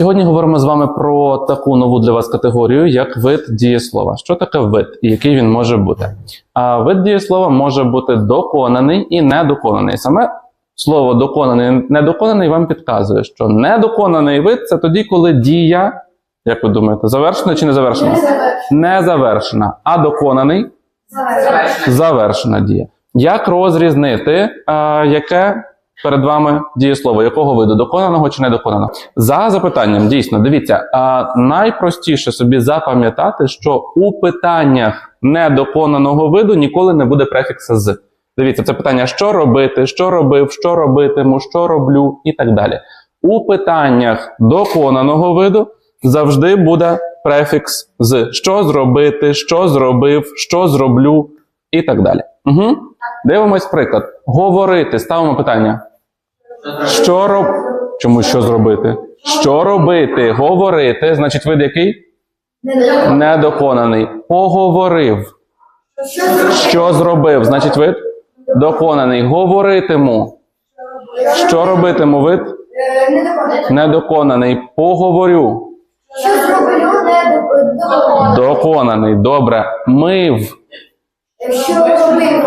Сьогодні говоримо з вами про таку нову для вас категорію, як вид дієслова. Що таке вид і який він може бути? А вид дієслова може бути доконаний і недоконаний. Саме слово доконаний і недоконаний вам підказує, що недоконаний вид це тоді, коли дія, як ви думаєте, завершена чи не завершена? Не завершена. А доконаний завершена дія. Як розрізнити, яке перед вами дієслово, якого виду доконаного чи недоконаного? За запитанням, дійсно, дивіться, а, найпростіше собі запам'ятати, що у питаннях недоконаного виду ніколи не буде префікса з. Дивіться, це питання, що робити, що робив, що робитиму, що роблю і так далі. У питаннях доконаного виду завжди буде префікс з що зробити, що зробив, що зроблю і так далі. Угу. Дивимось приклад. Говорити. Ставимо питання. Що роб... Чому що зробити? Що робити? Говорити. Значить, вид який? Недоконаний. Поговорив. Що зробив? Значить, вид? Доконаний. Говоритиму. Що робитиму вид? Недоконаний. Поговорю. Що зроблю, не. Доконаний. Добре. Мив. Що робив.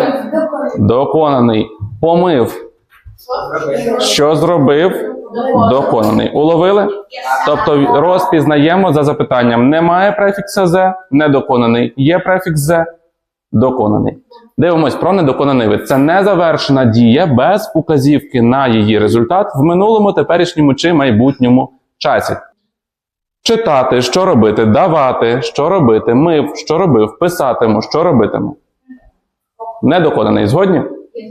Доконаний. Помив. Що зробив? Доконаний. Уловили? Тобто розпізнаємо за запитанням. Немає префікса з, недоконаний. Є префікс з, доконаний. Дивимось про недоконаний вид. Це незавершена дія без указівки на її результат в минулому, теперішньому чи майбутньому часі. Читати, що робити, давати, що робити, мив, що робив, писатиму, що робитиму. Недоконаний. Згодні?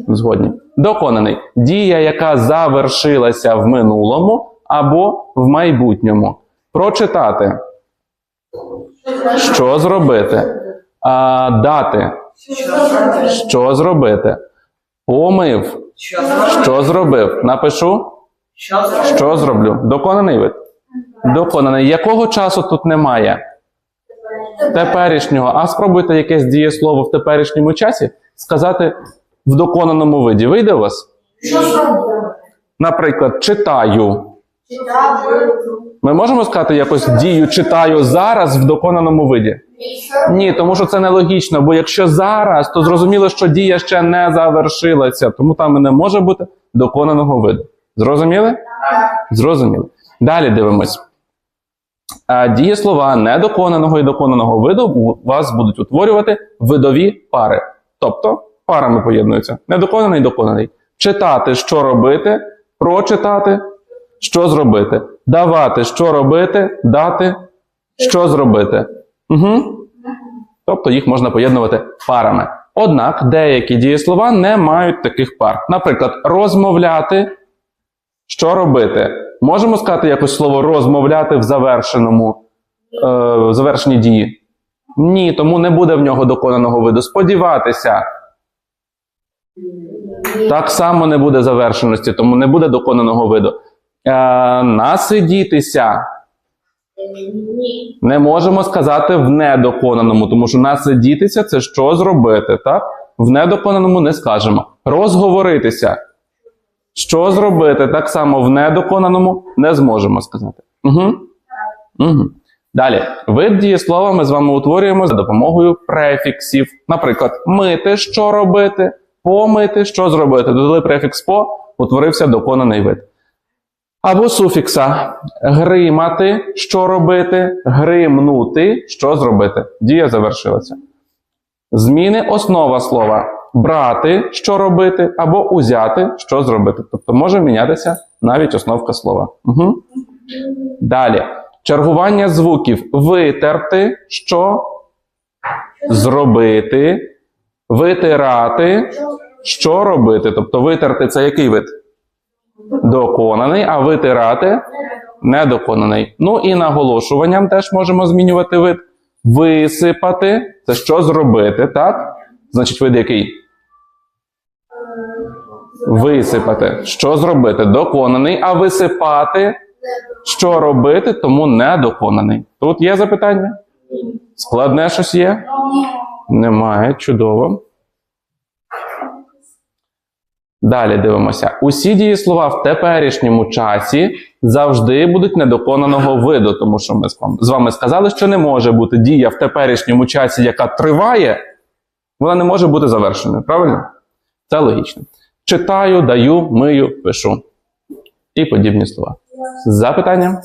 Згодні. Доконаний. Дія, яка завершилася в минулому або в майбутньому. Прочитати. Що зробити? А, дати. Що зробити? Помив. Що зробив? Напишу. Що зроблю? Доконаний вид. Доконаний. Якого часу тут немає? Теперішнього. А спробуйте якесь дієслово в теперішньому часі сказати в доконаному виді. Вийде у вас? Що? Наприклад, читаю. Ми можемо сказати якось дію читаю зараз в доконаному виді? Ні, тому що це нелогічно, бо якщо зараз, то зрозуміло, що дія ще не завершилася, тому там і не може бути доконаного виду. Зрозуміли? Зрозуміли. Далі дивимось. А, Дієслова недоконаного і доконаного виду у вас будуть утворювати видові пари. Тобто парами поєднуються. Недоконаний доконаний. Читати, що робити, прочитати, що зробити. Давати, що робити, дати, що зробити. Угу. Тобто їх можна поєднувати парами. Однак деякі дієслова не мають таких пар. Наприклад, розмовляти, що робити? Можемо сказати якось слово розмовляти в завершеному е, в завершеній дії? Ні, тому не буде в нього доконаного виду. Сподіватися. Так само не буде завершеності, тому не буде доконаного виду. Е, насидітися. Не можемо сказати в недоконаному, тому що насидітися це що зробити, так? В недоконаному не скажемо. Розговоритися. Що зробити? Так само в недоконаному не зможемо сказати. Угу. Угу. Далі, вид дієслова ми з вами утворюємо за допомогою префіксів. Наприклад, мити, що робити, помити, що зробити. Додали префікс по, утворився доконаний вид. Або суфікса гримати, що робити, гримнути, що зробити. Дія завершилася. Зміни основа слова брати, що робити, або узяти, що зробити. Тобто може мінятися навіть основка слова. Угу. Далі. Чергування звуків витерти, що зробити, витирати, що робити. Тобто витерти це який вид? Доконаний, а витирати недоконаний. Ну і наголошуванням теж можемо змінювати вид. Висипати це що зробити, так? Значить, вид який? Висипати. Що зробити? Доконаний, а висипати що робити, тому недоконаний. Тут є запитання? Складне щось є? Немає. Чудово. Далі дивимося. Усі дієслова в теперішньому часі завжди будуть недоконаного виду, тому що ми з вами- сказали, що не може бути дія в теперішньому часі, яка триває, вона не може бути завершеною. Правильно? Це логічно. Читаю, даю, мию, пишу. І подібні слова. Запитання?